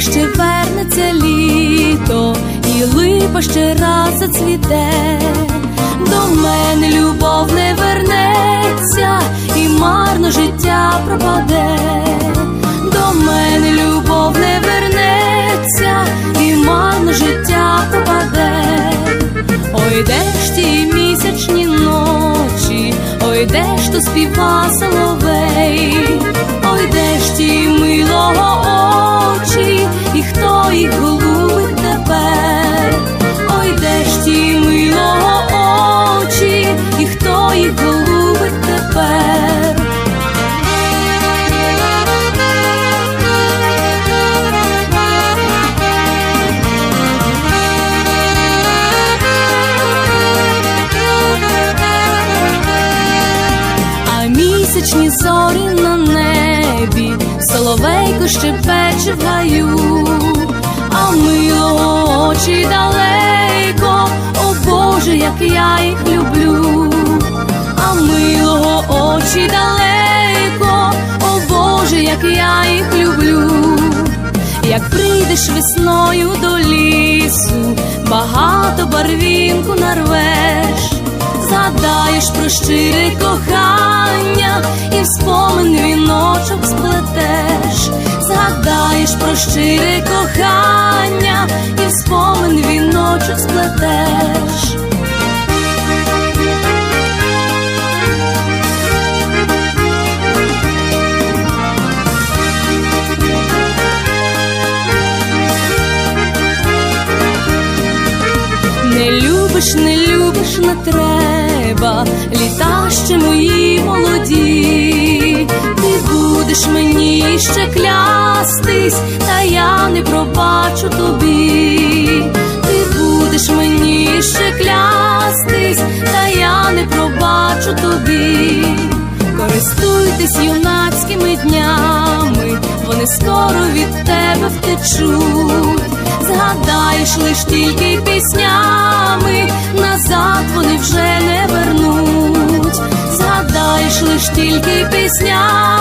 ще вернеться літо, і липа ще раз зацвіте, до мене любов не вернеться, і марно життя пропаде, до мене любов не вернеться, і марно життя пропаде. Ой, де ж ті місячні ночі, ой, де ж то співа соловей, ой, де ж ті милого місячні зорі на небі, соловейко щепече в гаю, а милого очі далеко, о Боже, як я їх люблю, а милого очі далеко, о Боже, як я їх люблю. Як прийдеш весною до лісу, багато барвінку нарвеш, згадаєш про щире кохання віночок сплетеш, згадаєш про щире кохання і в спомин віночок сплетеш. Не любиш, не любиш, не треба, літа ще мої молоді, будеш мені ще клястись, та я не пробачу тобі, ти будеш мені ще клястись, та я не пробачу тобі. Користуйтесь юнацькими днями, вони скоро від тебе втечуть. Згадаєш лиш тільки піснями, назад вони вже не вернуть. Згадаєш лиш тільки піснями,